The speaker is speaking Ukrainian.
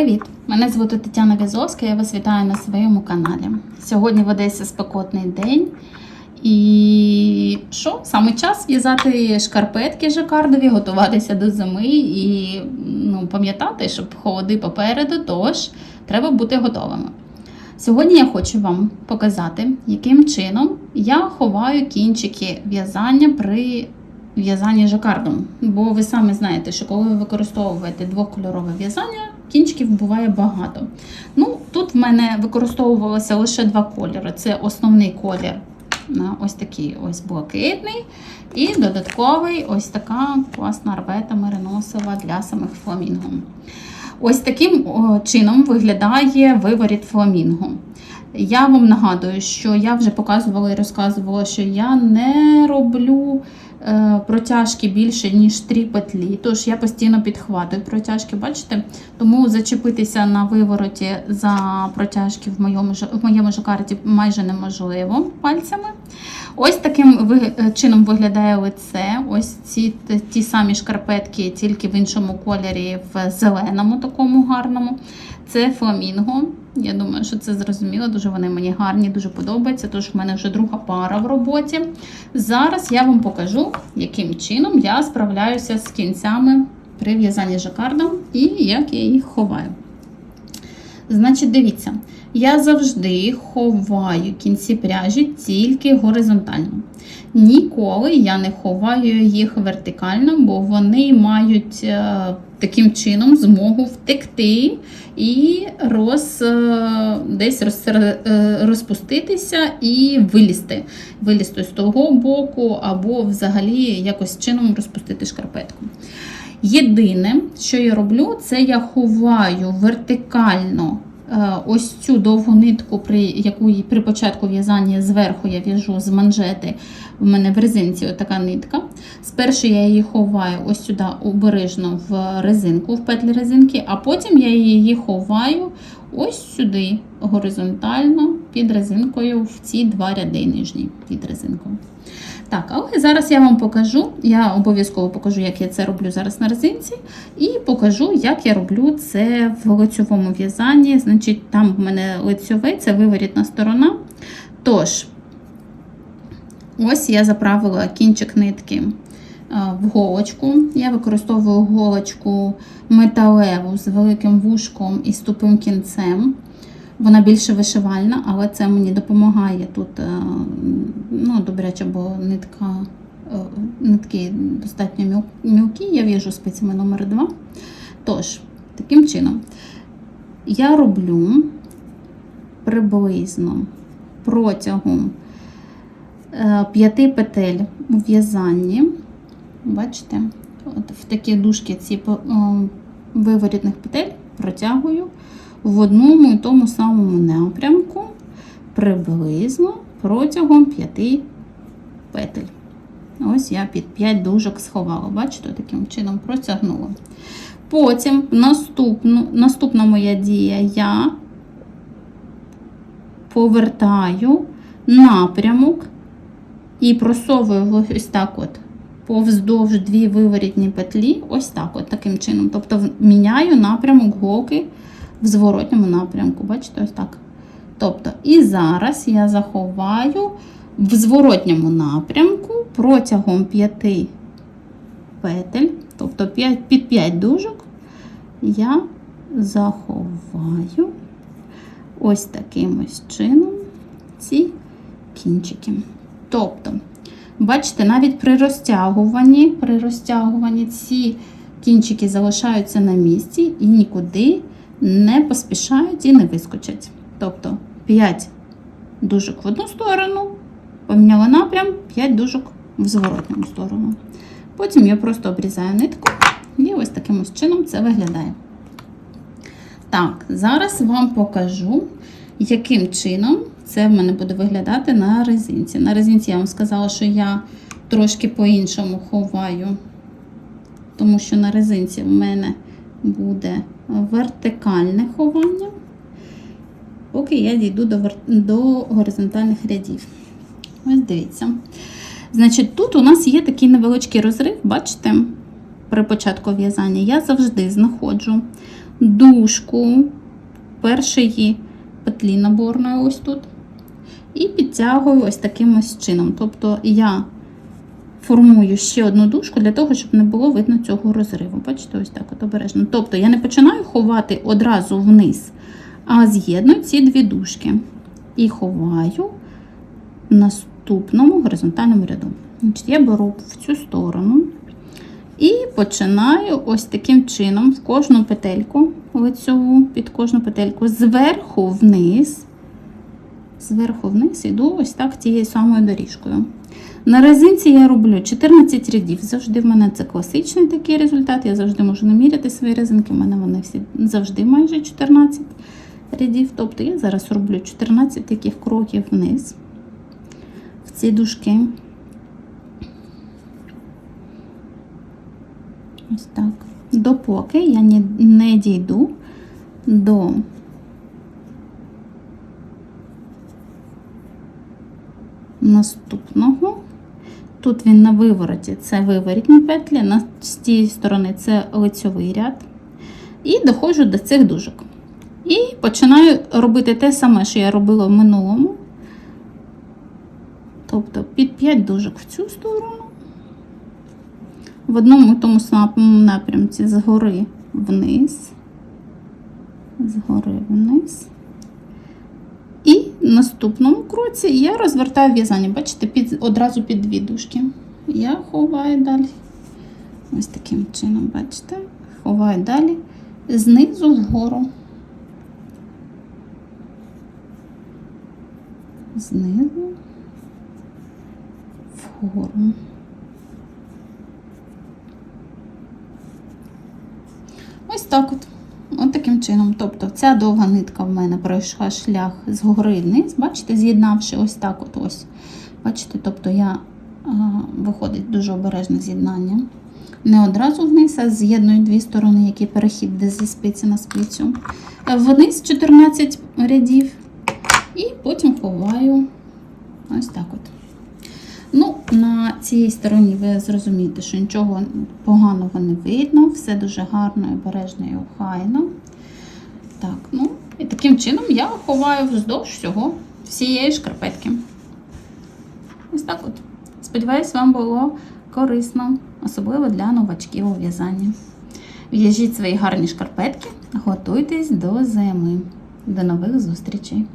Привіт! Мене звати Тетяна Візовська, я вас вітаю на своєму каналі. Сьогодні в Одесі спекотний день. І що? Саме час в'язати шкарпетки жакардові, готуватися до зими і ну, пам'ятати, щоб холоди попереду, тож треба бути готовими. Сьогодні я хочу вам показати, яким чином я ховаю кінчики в'язання при в'язанні жакардом. Бо ви самі знаєте, що коли ви використовуєте двокольорове в'язання, кінчиків буває багато. Ну, Тут в мене використовувалося лише два кольори. Це основний колір, ось такий ось блакитний, і додатковий ось така класна арбета мериносова для самих фламінго. Ось таким чином виглядає виворіт фламінго. Я вам нагадую, що я вже показувала і розказувала, що я не роблю е, протяжки більше, ніж 3 петлі. Тож я постійно підхватую протяжки, бачите? Тому зачепитися на вивороті за протяжки в моєму, в моєму жакарді майже неможливо пальцями. Ось таким е, чином виглядає лице. Ось ці ті самі шкарпетки, тільки в іншому кольорі, в зеленому, такому гарному. Це фламінго. Я думаю, що це зрозуміло. Дуже вони мені гарні, дуже подобаються. Тож в мене вже друга пара в роботі. Зараз я вам покажу, яким чином я справляюся з кінцями при в'язанні жакардом і як я їх ховаю. Значить, дивіться, я завжди ховаю кінці пряжі тільки горизонтально. Ніколи я не ховаю їх вертикально, бо вони мають е, таким чином змогу втекти і роз, е, десь роз, е, розпуститися і вилізти. Вилізти з того боку, або взагалі якось чином розпустити шкарпетку. Єдине, що я роблю, це я ховаю вертикально ось цю довгу нитку, при яку при початку в'язання зверху я в'яжу з манжети. У мене в резинці така нитка. Спершу я її ховаю ось сюди обережно в резинку, в петлі резинки, а потім я її ховаю ось сюди горизонтально під резинкою в ці два ряди нижні під резинкою. Так, але зараз я вам покажу. Я обов'язково покажу, як я це роблю зараз на резинці, і покажу, як я роблю це в лицьовому в'язанні. Значить, там в мене лицьове, це виворітна сторона. Тож, ось я заправила кінчик нитки е, в голочку. Я використовую голочку металеву з великим вушком і з тупим кінцем. Вона більше вишивальна, але це мені допомагає тут е, ну, добряче, бо нитка, е, нитки достатньо міл- мілкі, я в'яжу спицями номер 2. Тож, таким чином, я роблю приблизно протягом е, п'яти петель у в'язанні. Бачите, от в такі дужки ці е, виворітних петель протягую в одному і тому самому напрямку приблизно протягом 5 петель. Ось я під 5 дужок сховала, бачите, таким чином протягнула. Потім наступну, наступна моя дія я повертаю напрямок і просовую ось так от повздовж дві виворітні петлі, ось так от таким чином. Тобто міняю напрямок голки в зворотньому напрямку. Бачите, ось так. Тобто, і зараз я заховаю в зворотньому напрямку протягом 5 петель, тобто 5, під 5 дужок, я заховаю ось таким ось чином ці кінчики. Тобто, бачите, навіть при розтягуванні, при розтягуванні ці кінчики залишаються на місці і нікуди не поспішають і не вискочать. Тобто 5 дужок в одну сторону, поміняла напрям, 5 дужок в зворотню сторону. Потім я просто обрізаю нитку і ось таким ось чином це виглядає. Так, зараз вам покажу, яким чином це в мене буде виглядати на резинці. На резинці я вам сказала, що я трошки по-іншому ховаю, тому що на резинці в мене буде вертикальне ховання, поки я дійду до, вер- до горизонтальних рядів. Ось дивіться. Значить, тут у нас є такий невеличкий розрив, бачите, при початку в'язання я завжди знаходжу дужку першої петлі наборної ось тут. І підтягую ось таким ось чином. Тобто я формую ще одну дужку для того, щоб не було видно цього розриву. Бачите, ось так от обережно. Тобто я не починаю ховати одразу вниз, а з'єдную ці дві дужки. І ховаю в наступному горизонтальному ряду. Я беру в цю сторону і починаю ось таким чином в кожну петельку, лицьову, під кожну петельку, зверху вниз. Зверху вниз іду ось так тією самою доріжкою. На резинці я роблю 14 рядів. Завжди в мене це класичний такий результат. Я завжди можу наміряти свої резинки. У мене вони всі завжди майже 14 рядів. Тобто я зараз роблю 14 таких кроків вниз в ці дужки. Ось так. Допоки я не дійду до наступного. Тут він на вивороті це виворітні петлі, на з тієї сторони це лицьовий ряд. І доходжу до цих дужок. І починаю робити те саме, що я робила в минулому. Тобто під 5 дужок в цю сторону. В одному і тому самому напрямці згори вниз. Згори вниз. Наступному кроці я розвертаю в'язання. Бачите, під, одразу під дві дужки. Я ховаю далі. Ось таким чином, бачите, ховаю далі знизу вгору. Знизу вгору. Ось так от. От таким чином. Тобто ця довга нитка в мене пройшла шлях згори вниз, бачите, з'єднавши ось так от ось. Бачите, тобто я а, виходить дуже обережне з'єднання. Не одразу вниз, а з'єдную дві сторони, які перехід де зі спиці на спицю. Е, Вниз 14 рядів. І потім ховаю ось так от. Ну, на цій стороні ви зрозумієте, що нічого поганого не видно, все дуже гарно, обережно і охайно. Так, ну, і таким чином я ховаю вздовж всього, всієї шкарпетки. Ось так от. Сподіваюсь, вам було корисно, особливо для новачків у в'язанні. В'яжіть свої гарні шкарпетки, готуйтесь до зими. До нових зустрічей!